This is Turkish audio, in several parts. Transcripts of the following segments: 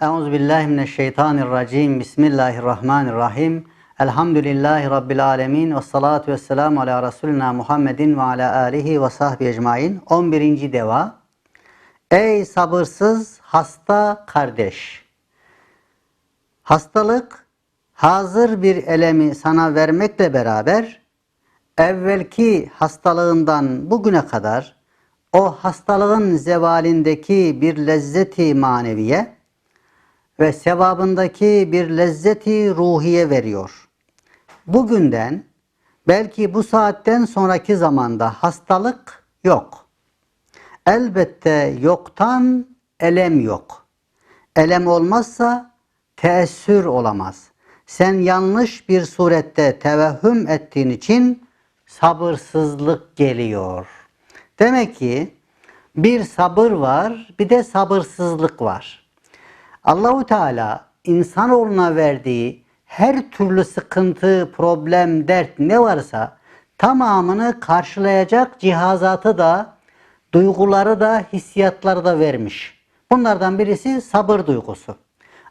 Euzu billahi mineşşeytanirracim. Bismillahirrahmanirrahim. Elhamdülillahi rabbil alamin ve salatu vesselamü ala resulina Muhammedin ve ala alihi ve sahbihi ecmaîn. 11. deva. Ey sabırsız hasta kardeş. Hastalık hazır bir elemi sana vermekle beraber evvelki hastalığından bugüne kadar o hastalığın zevalindeki bir lezzeti maneviye ve sevabındaki bir lezzeti ruhiye veriyor. Bugünden belki bu saatten sonraki zamanda hastalık yok. Elbette yoktan elem yok. Elem olmazsa teessür olamaz. Sen yanlış bir surette tevehhüm ettiğin için sabırsızlık geliyor. Demek ki bir sabır var, bir de sabırsızlık var. Allahu Teala insanoğluna verdiği her türlü sıkıntı, problem, dert ne varsa tamamını karşılayacak cihazatı da, duyguları da, hissiyatları da vermiş. Bunlardan birisi sabır duygusu.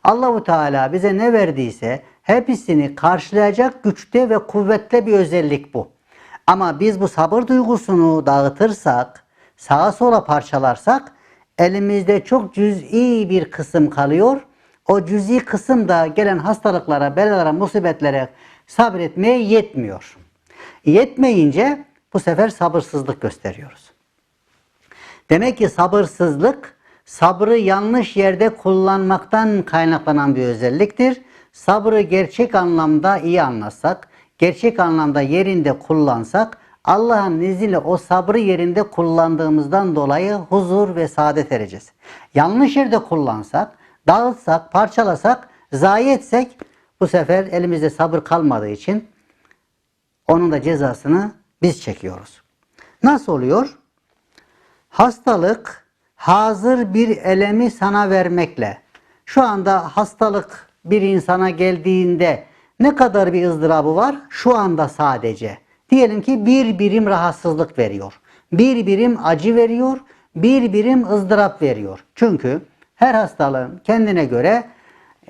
Allahu Teala bize ne verdiyse hepsini karşılayacak güçte ve kuvvetli bir özellik bu. Ama biz bu sabır duygusunu dağıtırsak, sağa sola parçalarsak elimizde çok cüz'i bir kısım kalıyor. O cüz'i kısım da gelen hastalıklara, belalara, musibetlere sabretmeye yetmiyor. Yetmeyince bu sefer sabırsızlık gösteriyoruz. Demek ki sabırsızlık sabrı yanlış yerde kullanmaktan kaynaklanan bir özelliktir. Sabrı gerçek anlamda iyi anlasak, gerçek anlamda yerinde kullansak Allah'ın izniyle o sabrı yerinde kullandığımızdan dolayı huzur ve saadet ereceğiz. Yanlış yerde kullansak, dağıtsak, parçalasak, zayi etsek bu sefer elimizde sabır kalmadığı için onun da cezasını biz çekiyoruz. Nasıl oluyor? Hastalık hazır bir elemi sana vermekle. Şu anda hastalık bir insana geldiğinde ne kadar bir ızdırabı var? Şu anda sadece. Diyelim ki bir birim rahatsızlık veriyor. Bir birim acı veriyor. Bir birim ızdırap veriyor. Çünkü her hastalığın kendine göre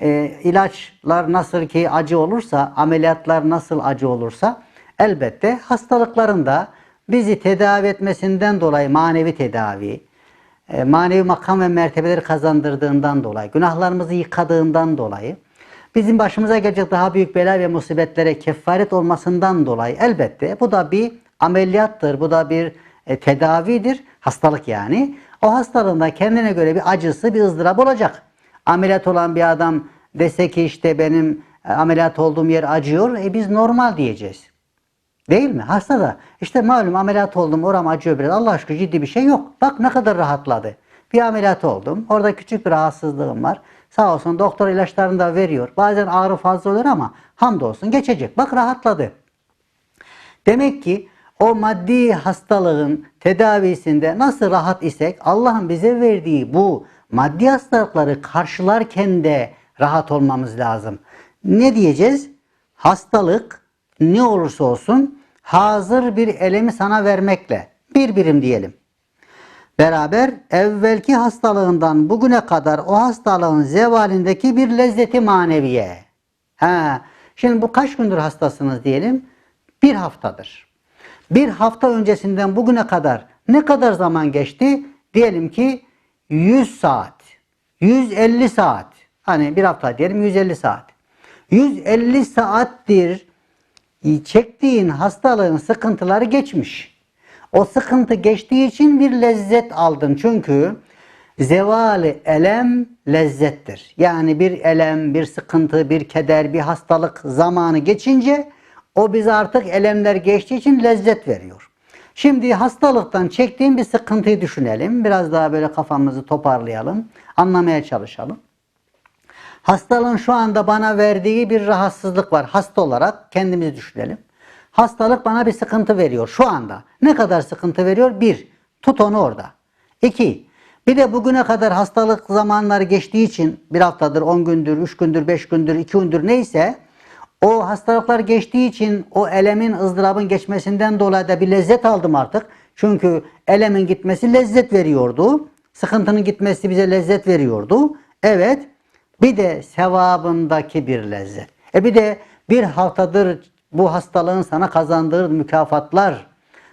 e, ilaçlar nasıl ki acı olursa, ameliyatlar nasıl acı olursa elbette hastalıkların da bizi tedavi etmesinden dolayı manevi tedavi, e, manevi makam ve mertebeleri kazandırdığından dolayı, günahlarımızı yıkadığından dolayı bizim başımıza gelecek daha büyük bela ve musibetlere kefaret olmasından dolayı elbette bu da bir ameliyattır, bu da bir e, tedavidir, hastalık yani. O hastalığında kendine göre bir acısı, bir ızdırap olacak. Ameliyat olan bir adam dese ki işte benim e, ameliyat olduğum yer acıyor, e biz normal diyeceğiz. Değil mi? Hasta da işte malum ameliyat oldum oram acıyor biraz. Allah aşkına ciddi bir şey yok. Bak ne kadar rahatladı. Bir ameliyat oldum. Orada küçük bir rahatsızlığım var. Sağ olsun doktor ilaçlarını da veriyor. Bazen ağrı fazla olur ama hamdolsun geçecek. Bak rahatladı. Demek ki o maddi hastalığın tedavisinde nasıl rahat isek Allah'ın bize verdiği bu maddi hastalıkları karşılarken de rahat olmamız lazım. Ne diyeceğiz? Hastalık ne olursa olsun hazır bir elemi sana vermekle bir birim diyelim. Beraber evvelki hastalığından bugüne kadar o hastalığın zevalindeki bir lezzeti maneviye. Ha, şimdi bu kaç gündür hastasınız diyelim? Bir haftadır. Bir hafta öncesinden bugüne kadar ne kadar zaman geçti? Diyelim ki 100 saat, 150 saat. Hani bir hafta diyelim 150 saat. 150 saattir çektiğin hastalığın sıkıntıları geçmiş. O sıkıntı geçtiği için bir lezzet aldın. Çünkü zevali elem lezzettir. Yani bir elem, bir sıkıntı, bir keder, bir hastalık zamanı geçince o bize artık elemler geçtiği için lezzet veriyor. Şimdi hastalıktan çektiğim bir sıkıntıyı düşünelim. Biraz daha böyle kafamızı toparlayalım. Anlamaya çalışalım. Hastalığın şu anda bana verdiği bir rahatsızlık var. Hasta olarak kendimizi düşünelim. Hastalık bana bir sıkıntı veriyor şu anda. Ne kadar sıkıntı veriyor? Bir, tut onu orada. İki, bir de bugüne kadar hastalık zamanları geçtiği için bir haftadır, on gündür, üç gündür, beş gündür, iki gündür neyse o hastalıklar geçtiği için o elemin, ızdırabın geçmesinden dolayı da bir lezzet aldım artık. Çünkü elemin gitmesi lezzet veriyordu. Sıkıntının gitmesi bize lezzet veriyordu. Evet, Bir de sevabındaki bir lezzet. E bir de bir haftadır bu hastalığın sana kazandığı mükafatlar,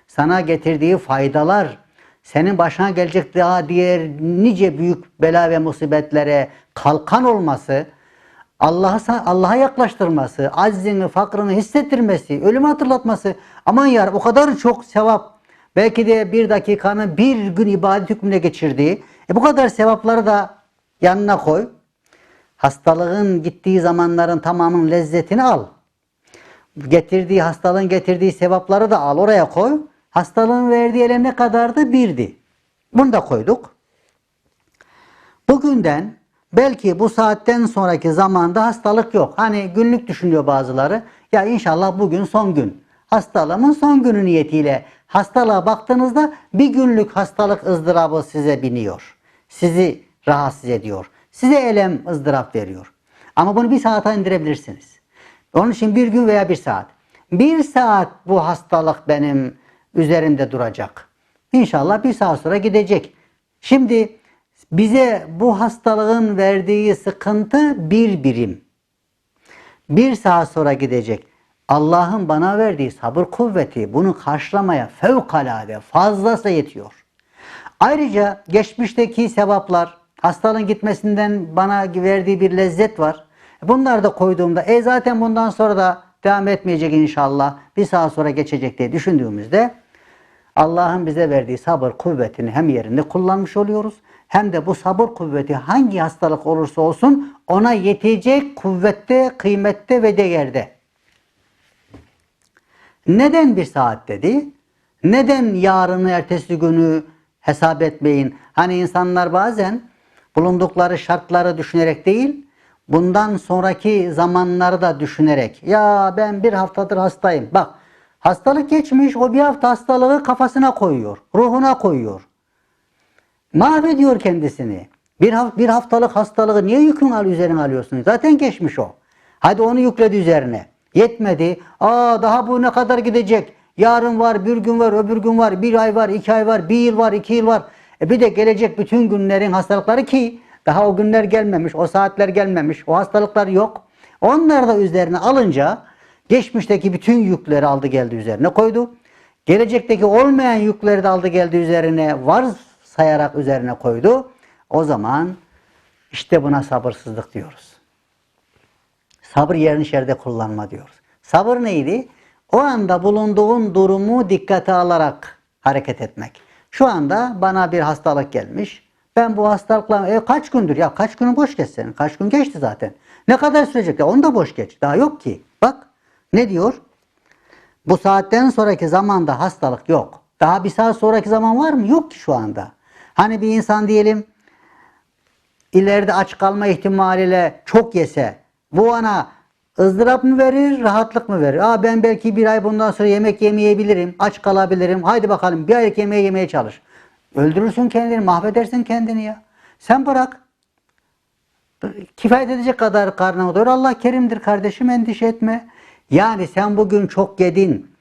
sana getirdiği faydalar, senin başına gelecek daha diğer nice büyük bela ve musibetlere kalkan olması, Allah'a Allah'a yaklaştırması, aczini, fakrını hissettirmesi, ölümü hatırlatması. Aman ya o kadar çok sevap. Belki de bir dakikanı bir gün ibadet hükmüne geçirdiği. E bu kadar sevapları da yanına koy. Hastalığın gittiği zamanların tamamının lezzetini al. Getirdiği hastalığın getirdiği sevapları da al oraya koy. Hastalığın verdiği elem ne kadardı? Birdi. Bunu da koyduk. Bugünden belki bu saatten sonraki zamanda hastalık yok. Hani günlük düşünüyor bazıları. Ya inşallah bugün son gün. Hastalığımın son günü niyetiyle hastalığa baktığınızda bir günlük hastalık ızdırabı size biniyor. Sizi rahatsız ediyor. Size elem ızdırap veriyor. Ama bunu bir saate indirebilirsiniz. Onun için bir gün veya bir saat. Bir saat bu hastalık benim üzerimde duracak. İnşallah bir saat sonra gidecek. Şimdi bize bu hastalığın verdiği sıkıntı bir birim. Bir saat sonra gidecek. Allah'ın bana verdiği sabır kuvveti bunu karşılamaya fevkalade fazlası yetiyor. Ayrıca geçmişteki sevaplar, hastalığın gitmesinden bana verdiği bir lezzet var. Bunları da koyduğumda e zaten bundan sonra da devam etmeyecek inşallah. Bir saat sonra geçecek diye düşündüğümüzde Allah'ın bize verdiği sabır kuvvetini hem yerinde kullanmış oluyoruz hem de bu sabır kuvveti hangi hastalık olursa olsun ona yetecek kuvvette, kıymette ve değerde. Neden bir saat dedi? Neden yarını, ertesi günü hesap etmeyin? Hani insanlar bazen bulundukları şartları düşünerek değil, bundan sonraki zamanları da düşünerek. Ya ben bir haftadır hastayım. Bak hastalık geçmiş, o bir hafta hastalığı kafasına koyuyor, ruhuna koyuyor. Mahvediyor kendisini. Bir, haft bir haftalık hastalığı niye yükün al üzerine alıyorsun? Zaten geçmiş o. Hadi onu yükledi üzerine. Yetmedi. Aa daha bu ne kadar gidecek? Yarın var, bir gün var, öbür gün var, bir ay var, iki ay var, bir yıl var, iki yıl var. E bir de gelecek bütün günlerin hastalıkları ki daha o günler gelmemiş, o saatler gelmemiş, o hastalıklar yok. Onlar da üzerine alınca geçmişteki bütün yükleri aldı geldi üzerine koydu. Gelecekteki olmayan yükleri de aldı geldi üzerine var sayarak üzerine koydu. O zaman işte buna sabırsızlık diyoruz. Sabır yerini şerde kullanma diyoruz. Sabır neydi? O anda bulunduğun durumu dikkate alarak hareket etmek. Şu anda bana bir hastalık gelmiş. Ben bu hastalıkla e, kaç gündür ya kaç günü boş geç senin. Kaç gün geçti zaten. Ne kadar sürecek ya onu da boş geç. Daha yok ki. Bak ne diyor? Bu saatten sonraki zamanda hastalık yok. Daha bir saat sonraki zaman var mı? Yok ki şu anda. Hani bir insan diyelim ileride aç kalma ihtimaliyle çok yese bu ona ızdırap mı verir, rahatlık mı verir? Aa ben belki bir ay bundan sonra yemek yemeyebilirim, aç kalabilirim. Haydi bakalım bir aylık yemeği yemeye çalış. Öldürürsün kendini, mahvedersin kendini ya. Sen bırak. Kifayet edecek kadar karnını doyur. Allah kerimdir kardeşim endişe etme. Yani sen bugün çok yedin.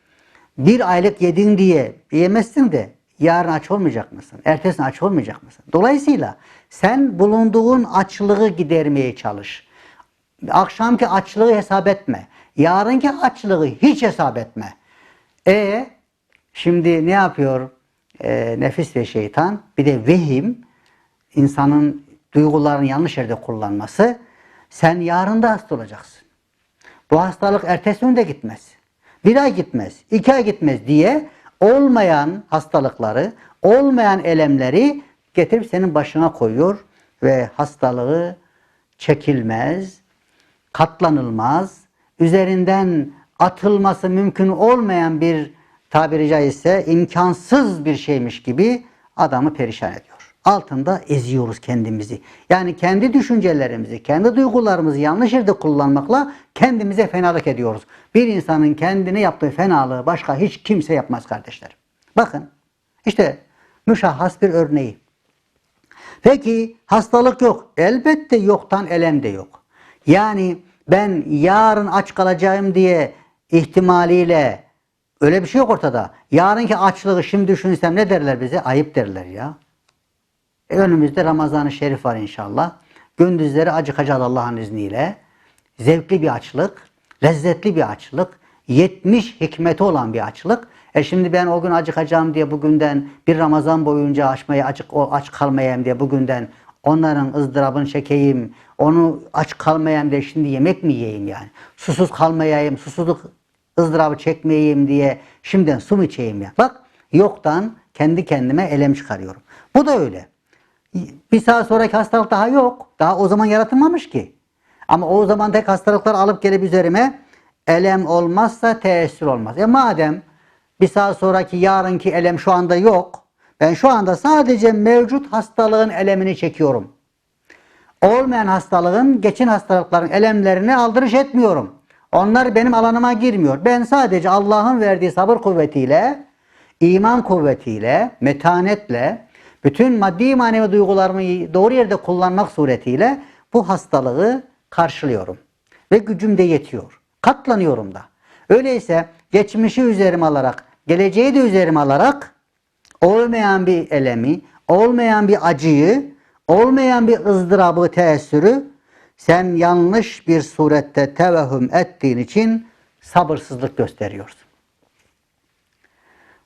Bir aylık yedin diye yemezsin de yarın aç olmayacak mısın? Ertesi aç olmayacak mısın? Dolayısıyla sen bulunduğun açlığı gidermeye çalış. Akşamki açlığı hesap etme. Yarınki açlığı hiç hesap etme. E şimdi ne yapıyor e, nefis ve şeytan? Bir de vehim insanın duygularını yanlış yerde kullanması. Sen yarın da hasta olacaksın. Bu hastalık ertesi gün gitmez. Bir ay gitmez, iki ay gitmez diye olmayan hastalıkları, olmayan elemleri getirip senin başına koyuyor ve hastalığı çekilmez, katlanılmaz, üzerinden atılması mümkün olmayan bir tabiri caizse imkansız bir şeymiş gibi adamı perişan ediyor. Altında eziyoruz kendimizi. Yani kendi düşüncelerimizi, kendi duygularımızı yanlış yerde kullanmakla kendimize fenalık ediyoruz. Bir insanın kendine yaptığı fenalığı başka hiç kimse yapmaz kardeşlerim. Bakın işte müşahhas bir örneği. Peki hastalık yok. Elbette yoktan elem de yok. Yani ben yarın aç kalacağım diye ihtimaliyle öyle bir şey yok ortada. Yarınki açlığı şimdi düşünürsem ne derler bize? Ayıp derler ya. E önümüzde Ramazan-ı Şerif var inşallah. Gündüzleri acıkacağız Allah'ın izniyle. Zevkli bir açlık, lezzetli bir açlık, 70 hikmeti olan bir açlık. E şimdi ben o gün acıkacağım diye bugünden bir Ramazan boyunca açmaya açık aç kalmayayım diye bugünden onların ızdırabını çekeyim. Onu aç kalmayayım diye şimdi yemek mi yiyeyim yani? Susuz kalmayayım, susuzluk ızdırabı çekmeyeyim diye şimdiden su mu içeyim ya? Bak yoktan kendi kendime elem çıkarıyorum. Bu da öyle. Bir saat sonraki hastalık daha yok. Daha o zaman yaratılmamış ki. Ama o zaman tek hastalıklar alıp gelip üzerime elem olmazsa teessür olmaz. E madem bir saat sonraki yarınki elem şu anda yok. Ben şu anda sadece mevcut hastalığın elemini çekiyorum. Olmayan hastalığın, geçen hastalıkların elemlerini aldırış etmiyorum. Onlar benim alanıma girmiyor. Ben sadece Allah'ın verdiği sabır kuvvetiyle, iman kuvvetiyle, metanetle, bütün maddi manevi duygularımı doğru yerde kullanmak suretiyle bu hastalığı karşılıyorum. Ve gücüm de yetiyor. Katlanıyorum da. Öyleyse geçmişi üzerime alarak, geleceği de üzerime alarak olmayan bir elemi, olmayan bir acıyı, olmayan bir ızdırabı, teessürü sen yanlış bir surette tevehüm ettiğin için sabırsızlık gösteriyorsun.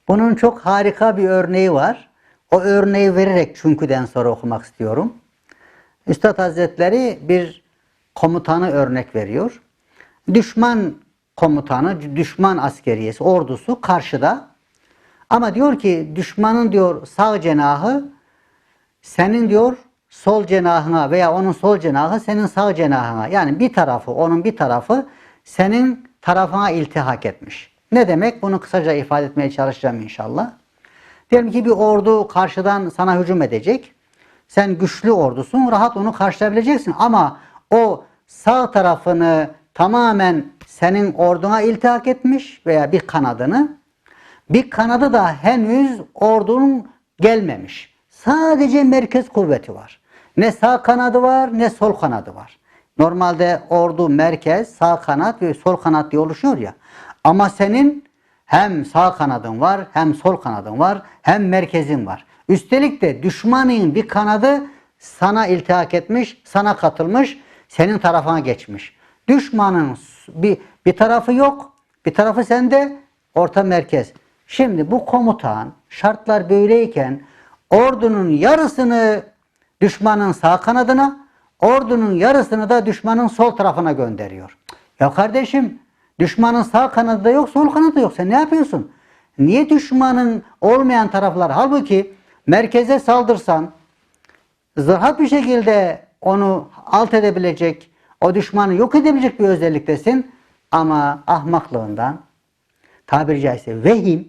Bunun çok harika bir örneği var. O örneği vererek çünküden sonra okumak istiyorum. Üstad Hazretleri bir komutanı örnek veriyor. Düşman komutanı, düşman askeriyesi, ordusu karşıda. Ama diyor ki düşmanın diyor sağ cenahı senin diyor sol cenahına veya onun sol cenahı senin sağ cenahına. Yani bir tarafı, onun bir tarafı senin tarafına iltihak etmiş. Ne demek? Bunu kısaca ifade etmeye çalışacağım inşallah. Diyelim ki bir ordu karşıdan sana hücum edecek. Sen güçlü ordusun, rahat onu karşılayabileceksin. Ama o sağ tarafını tamamen senin orduna iltihak etmiş veya bir kanadını. Bir kanadı da henüz ordunun gelmemiş. Sadece merkez kuvveti var. Ne sağ kanadı var ne sol kanadı var. Normalde ordu merkez, sağ kanat ve sol kanat diye oluşuyor ya. Ama senin hem sağ kanadın var, hem sol kanadın var, hem merkezin var. Üstelik de düşmanın bir kanadı sana iltihak etmiş, sana katılmış, senin tarafına geçmiş. Düşmanın bir, bir tarafı yok, bir tarafı sende, orta merkez. Şimdi bu komutan şartlar böyleyken ordunun yarısını düşmanın sağ kanadına, ordunun yarısını da düşmanın sol tarafına gönderiyor. Ya kardeşim düşmanın sağ kanadı da yok, sol kanadı da yok. Sen ne yapıyorsun? Niye düşmanın olmayan taraflar? Halbuki merkeze saldırsan zırhat bir şekilde onu alt edebilecek, o düşmanı yok edebilecek bir özelliktesin. Ama ahmaklığından, tabiri caizse vehim,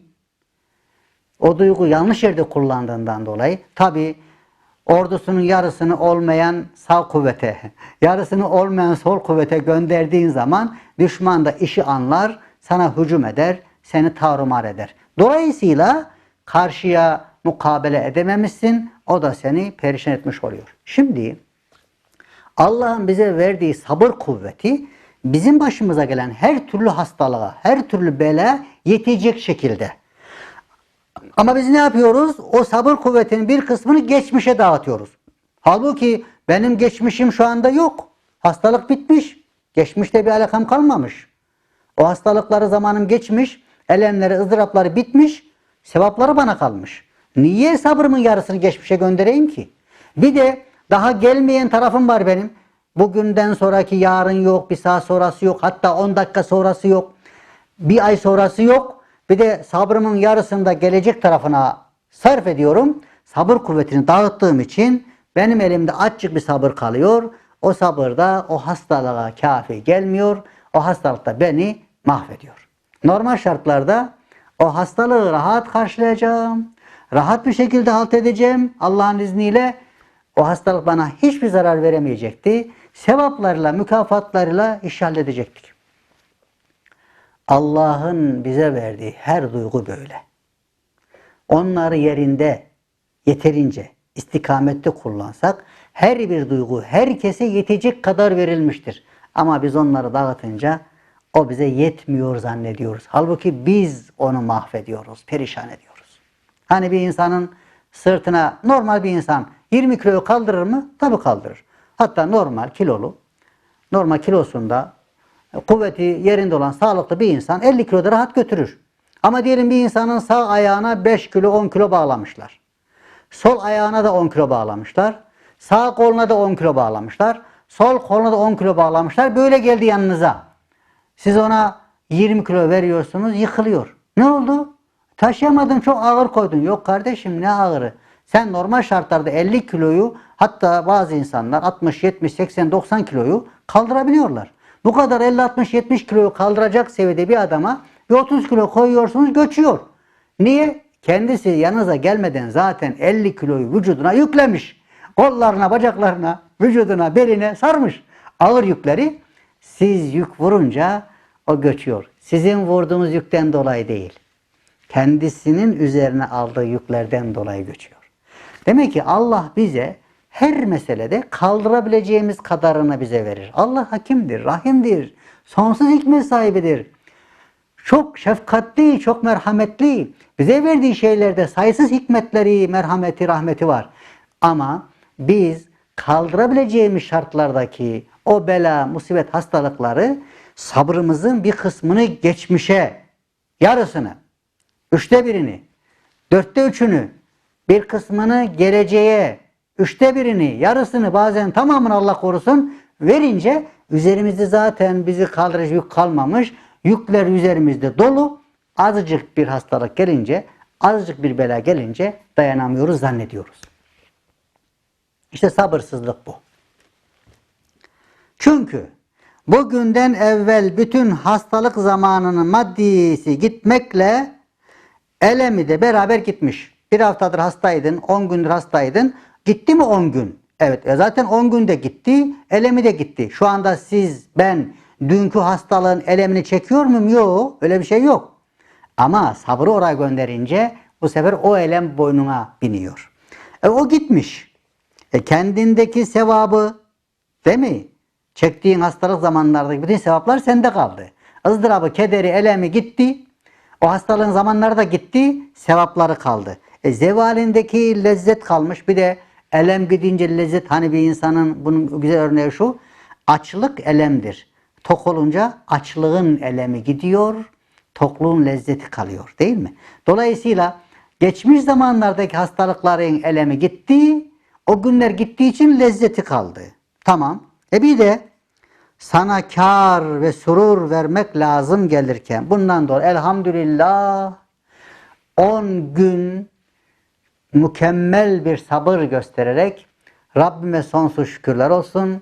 o duygu yanlış yerde kullandığından dolayı tabi ordusunun yarısını olmayan sağ kuvvete, yarısını olmayan sol kuvvete gönderdiğin zaman düşman da işi anlar, sana hücum eder, seni tarumar eder. Dolayısıyla karşıya mukabele edememişsin, o da seni perişan etmiş oluyor. Şimdi Allah'ın bize verdiği sabır kuvveti bizim başımıza gelen her türlü hastalığa, her türlü bela yetecek şekilde. Ama biz ne yapıyoruz? O sabır kuvvetinin bir kısmını geçmişe dağıtıyoruz. Halbuki benim geçmişim şu anda yok. Hastalık bitmiş. Geçmişte bir alakam kalmamış. O hastalıkları zamanım geçmiş. Elemleri, ızdırapları bitmiş. Sevapları bana kalmış. Niye sabrımın yarısını geçmişe göndereyim ki? Bir de daha gelmeyen tarafım var benim. Bugünden sonraki yarın yok, bir saat sonrası yok, hatta 10 dakika sonrası yok, bir ay sonrası yok. Bir de sabrımın yarısını da gelecek tarafına sarf ediyorum. Sabır kuvvetini dağıttığım için benim elimde açık bir sabır kalıyor. O sabır da o hastalığa kafi gelmiyor. O hastalık da beni mahvediyor. Normal şartlarda o hastalığı rahat karşılayacağım. Rahat bir şekilde halt edeceğim Allah'ın izniyle. O hastalık bana hiçbir zarar veremeyecekti. Sevaplarıyla, mükafatlarıyla iş halledecektik. Allah'ın bize verdiği her duygu böyle. Onları yerinde yeterince istikamette kullansak her bir duygu herkese yetecek kadar verilmiştir. Ama biz onları dağıtınca o bize yetmiyor zannediyoruz. Halbuki biz onu mahvediyoruz, perişan ediyoruz. Hani bir insanın sırtına normal bir insan 20 kiloyu kaldırır mı? Tabii kaldırır. hatta normal kilolu, normal kilosunda kuvveti yerinde olan sağlıklı bir insan 50 kilo da rahat götürür. Ama diyelim bir insanın sağ ayağına 5 kilo 10 kilo bağlamışlar. Sol ayağına da 10 kilo bağlamışlar. Sağ koluna da 10 kilo bağlamışlar. Sol koluna da 10 kilo bağlamışlar. Böyle geldi yanınıza. Siz ona 20 kilo veriyorsunuz yıkılıyor. Ne oldu? Taşıyamadın çok ağır koydun. Yok kardeşim ne ağırı? Sen normal şartlarda 50 kiloyu hatta bazı insanlar 60, 70, 80, 90 kiloyu kaldırabiliyorlar. Bu kadar 50, 60, 70 kiloyu kaldıracak seviyede bir adama bir 30 kilo koyuyorsunuz göçüyor. Niye? Kendisi yanınıza gelmeden zaten 50 kiloyu vücuduna yüklemiş. Kollarına, bacaklarına, vücuduna, beline sarmış. Ağır yükleri siz yük vurunca o göçüyor. Sizin vurduğunuz yükten dolayı değil. Kendisinin üzerine aldığı yüklerden dolayı göçüyor. Demek ki Allah bize her meselede kaldırabileceğimiz kadarını bize verir. Allah hakimdir, rahimdir, sonsuz hikmet sahibidir. Çok şefkatli, çok merhametli. Bize verdiği şeylerde sayısız hikmetleri, merhameti, rahmeti var. Ama biz kaldırabileceğimiz şartlardaki o bela, musibet, hastalıkları sabrımızın bir kısmını geçmişe, yarısını, üçte birini, dörtte üçünü, bir kısmını geleceğe, üçte birini, yarısını bazen tamamını Allah korusun verince üzerimizde zaten bizi kaldırıcı yük kalmamış. Yükler üzerimizde dolu. Azıcık bir hastalık gelince, azıcık bir bela gelince dayanamıyoruz zannediyoruz. İşte sabırsızlık bu. Çünkü bugünden evvel bütün hastalık zamanının maddisi gitmekle elemi de beraber gitmiş. Bir haftadır hastaydın, 10 gündür hastaydın. Gitti mi 10 gün? Evet, e zaten 10 günde gitti, elemi de gitti. Şu anda siz, ben dünkü hastalığın elemini çekiyor muyum? Yok, öyle bir şey yok. Ama sabrı oraya gönderince bu sefer o elem boynuna biniyor. E, o gitmiş. E, kendindeki sevabı değil mi? Çektiğin hastalık zamanlardaki bütün sevaplar sende kaldı. ızdırabı, kederi, elemi gitti. O hastalığın zamanları da gitti. Sevapları kaldı. E, zevalindeki lezzet kalmış. Bir de elem gidince lezzet hani bir insanın bunun güzel örneği şu. Açlık elemdir. Tok olunca açlığın elemi gidiyor. Tokluğun lezzeti kalıyor değil mi? Dolayısıyla geçmiş zamanlardaki hastalıkların elemi gitti. O günler gittiği için lezzeti kaldı. Tamam. E bir de sana kar ve surur vermek lazım gelirken bundan dolayı elhamdülillah 10 gün mükemmel bir sabır göstererek Rabbime sonsuz şükürler olsun.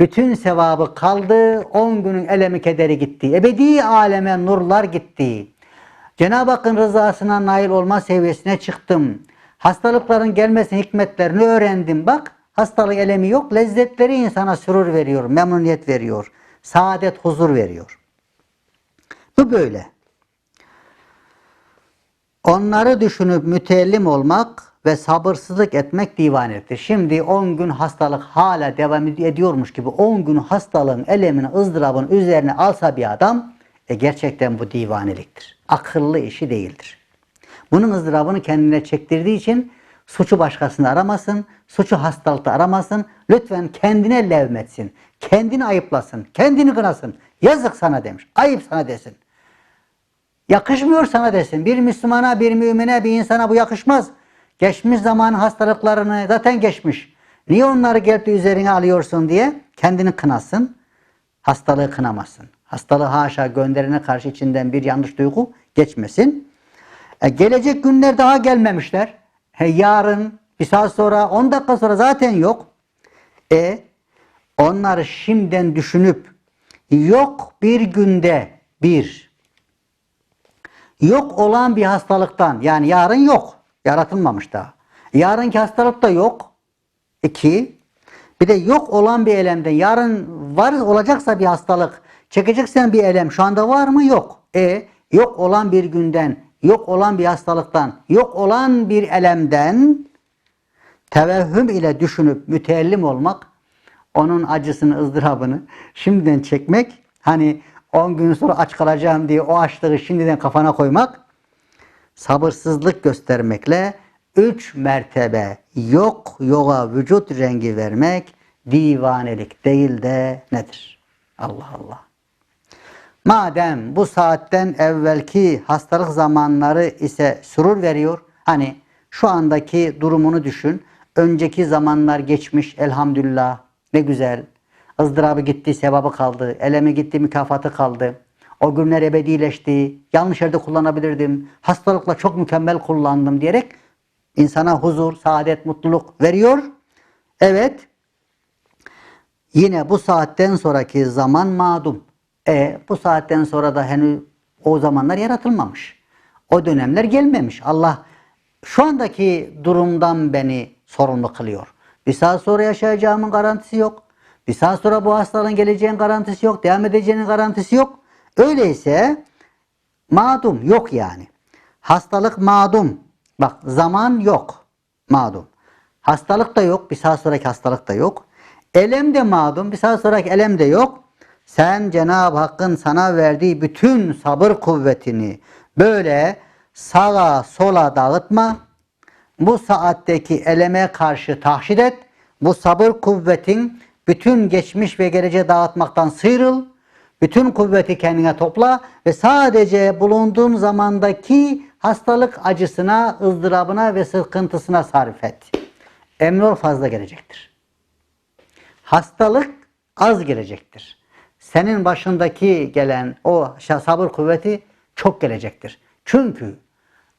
Bütün sevabı kaldı. 10 günün elemi kederi gitti. Ebedi aleme nurlar gitti. Cenab-ı Hakk'ın rızasına nail olma seviyesine çıktım. Hastalıkların gelmesinin hikmetlerini öğrendim. Bak hastalık elemi yok. Lezzetleri insana sürur veriyor, memnuniyet veriyor. Saadet, huzur veriyor. Bu böyle. Onları düşünüp mütellim olmak ve sabırsızlık etmek divaneliktir. Şimdi 10 gün hastalık hala devam ediyormuş gibi 10 gün hastalığın elemini, ızdırabın üzerine alsa bir adam e gerçekten bu divaneliktir. Akıllı işi değildir. Bunun ızdırabını kendine çektirdiği için suçu başkasını aramasın, suçu hastalıkta aramasın. Lütfen kendine levmetsin, kendini ayıplasın, kendini kınasın. Yazık sana demiş, ayıp sana desin. Yakışmıyor sana desin. Bir Müslümana, bir mümine, bir insana bu yakışmaz. Geçmiş zaman hastalıklarını zaten geçmiş. Niye onları gelip de üzerine alıyorsun diye kendini kınasın. Hastalığı kınamasın. Hastalığı haşa gönderene karşı içinden bir yanlış duygu geçmesin. E, gelecek günler daha gelmemişler. He, yarın, bir saat sonra, 10 dakika sonra zaten yok. E onları şimdiden düşünüp yok bir günde bir yok olan bir hastalıktan yani yarın yok. Yaratılmamış daha. Yarınki hastalık da yok. İki. Bir de yok olan bir elemden yarın var olacaksa bir hastalık çekeceksen bir elem şu anda var mı? Yok. E yok olan bir günden, yok olan bir hastalıktan, yok olan bir elemden tevehhüm ile düşünüp müteellim olmak, onun acısını, ızdırabını şimdiden çekmek, hani 10 gün sonra aç kalacağım diye o açlığı şimdiden kafana koymak, sabırsızlık göstermekle üç mertebe yok yoga vücut rengi vermek divanelik değil de nedir? Allah Allah. Madem bu saatten evvelki hastalık zamanları ise surur veriyor. Hani şu andaki durumunu düşün. Önceki zamanlar geçmiş elhamdülillah ne güzel. Izdırabı gitti, sevabı kaldı. Elemi gitti, mükafatı kaldı. O günler ebedileşti. Yanlış yerde kullanabilirdim. Hastalıkla çok mükemmel kullandım diyerek insana huzur, saadet, mutluluk veriyor. Evet. Yine bu saatten sonraki zaman madum. E bu saatten sonra da henüz o zamanlar yaratılmamış. O dönemler gelmemiş. Allah şu andaki durumdan beni sorumlu kılıyor. Bir saat sonra yaşayacağımın garantisi yok. Bir saat sonra bu hastalığın geleceğin garantisi yok. Devam edeceğinin garantisi yok. Öyleyse madum yok yani. Hastalık madum. Bak zaman yok. Madum. Hastalık da yok. Bir saat sonraki hastalık da yok. Elem de madum. Bir saat sonraki elem de yok. Sen Cenab-ı Hakk'ın sana verdiği bütün sabır kuvvetini böyle sağa sola dağıtma. Bu saatteki eleme karşı tahşid et. Bu sabır kuvvetin bütün geçmiş ve geleceğe dağıtmaktan sıyrıl. Bütün kuvveti kendine topla ve sadece bulunduğun zamandaki hastalık acısına, ızdırabına ve sıkıntısına sarf et. Emrol fazla gelecektir. Hastalık az gelecektir. Senin başındaki gelen o sabır kuvveti çok gelecektir. Çünkü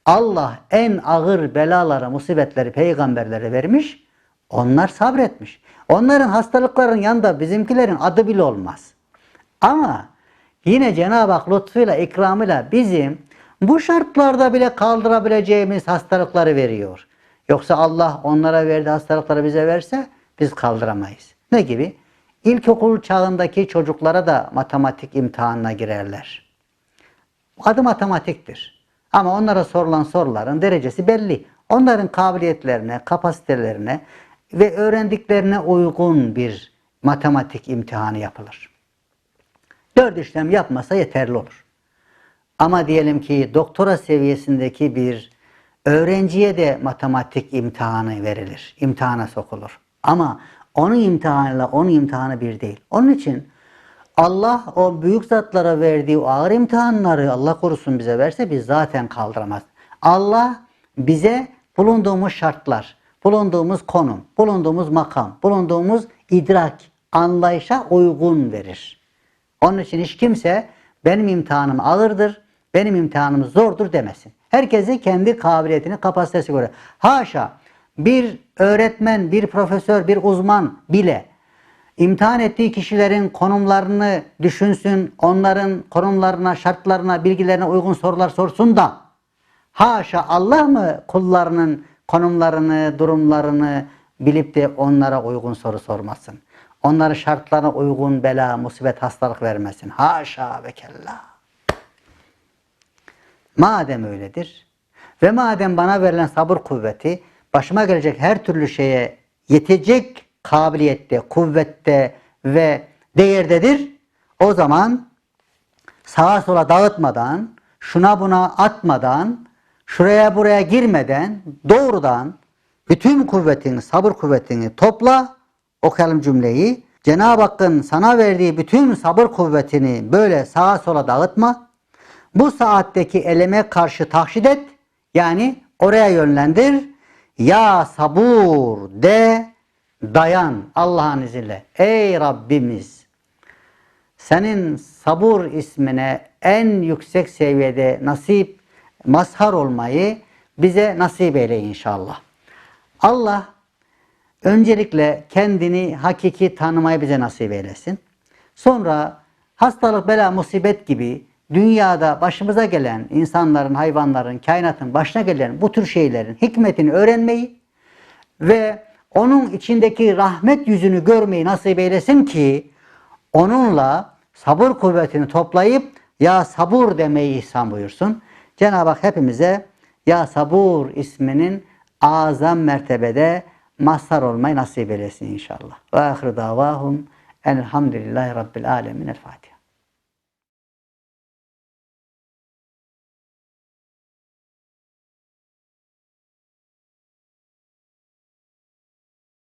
Allah en ağır belalara, musibetleri peygamberlere vermiş. Onlar sabretmiş. Onların hastalıkların yanında bizimkilerin adı bile olmaz. Ama yine Cenab-ı Hak lütfuyla, ikramıyla bizim bu şartlarda bile kaldırabileceğimiz hastalıkları veriyor. Yoksa Allah onlara verdiği hastalıkları bize verse biz kaldıramayız. Ne gibi? İlkokul çağındaki çocuklara da matematik imtihanına girerler. Adı matematiktir. Ama onlara sorulan soruların derecesi belli. Onların kabiliyetlerine, kapasitelerine ve öğrendiklerine uygun bir matematik imtihanı yapılır. Dört işlem yapmasa yeterli olur. Ama diyelim ki doktora seviyesindeki bir öğrenciye de matematik imtihanı verilir. İmtihana sokulur. Ama onun imtihanıyla onun imtihanı bir değil. Onun için Allah o büyük zatlara verdiği o ağır imtihanları Allah korusun bize verse biz zaten kaldıramaz. Allah bize bulunduğumuz şartlar, bulunduğumuz konum, bulunduğumuz makam, bulunduğumuz idrak, anlayışa uygun verir. Onun için hiç kimse benim imtihanım ağırdır, benim imtihanım zordur demesin. Herkesi kendi kabiliyetini, kapasitesi göre. Haşa bir öğretmen, bir profesör, bir uzman bile imtihan ettiği kişilerin konumlarını düşünsün, onların konumlarına, şartlarına, bilgilerine uygun sorular sorsun da haşa Allah mı kullarının konumlarını, durumlarını bilip de onlara uygun soru sormasın. Onların şartlarına uygun bela, musibet, hastalık vermesin. Haşa ve kella. Madem öyledir ve madem bana verilen sabır kuvveti başıma gelecek her türlü şeye yetecek kabiliyette, kuvvette ve değerdedir. O zaman sağa sola dağıtmadan, şuna buna atmadan, şuraya buraya girmeden doğrudan bütün kuvvetini, sabır kuvvetini topla. Okuyalım cümleyi. Cenab-ı Hakk'ın sana verdiği bütün sabır kuvvetini böyle sağa sola dağıtma. Bu saatteki eleme karşı tahşid et. Yani oraya yönlendir. Ya sabur de dayan Allah'ın izniyle. Ey Rabbimiz senin sabur ismine en yüksek seviyede nasip, mazhar olmayı bize nasip eyle inşallah. Allah öncelikle kendini hakiki tanımayı bize nasip eylesin. Sonra hastalık, bela, musibet gibi dünyada başımıza gelen insanların, hayvanların, kainatın başına gelen bu tür şeylerin hikmetini öğrenmeyi ve onun içindeki rahmet yüzünü görmeyi nasip eylesin ki onunla sabır kuvvetini toplayıp ya sabur demeyi ihsan buyursun. Cenab-ı Hak hepimize ya sabur isminin azam mertebede mazhar olmayı nasip eylesin inşallah. Ve ahir davahum elhamdülillahi rabbil alemin. El Fatiha.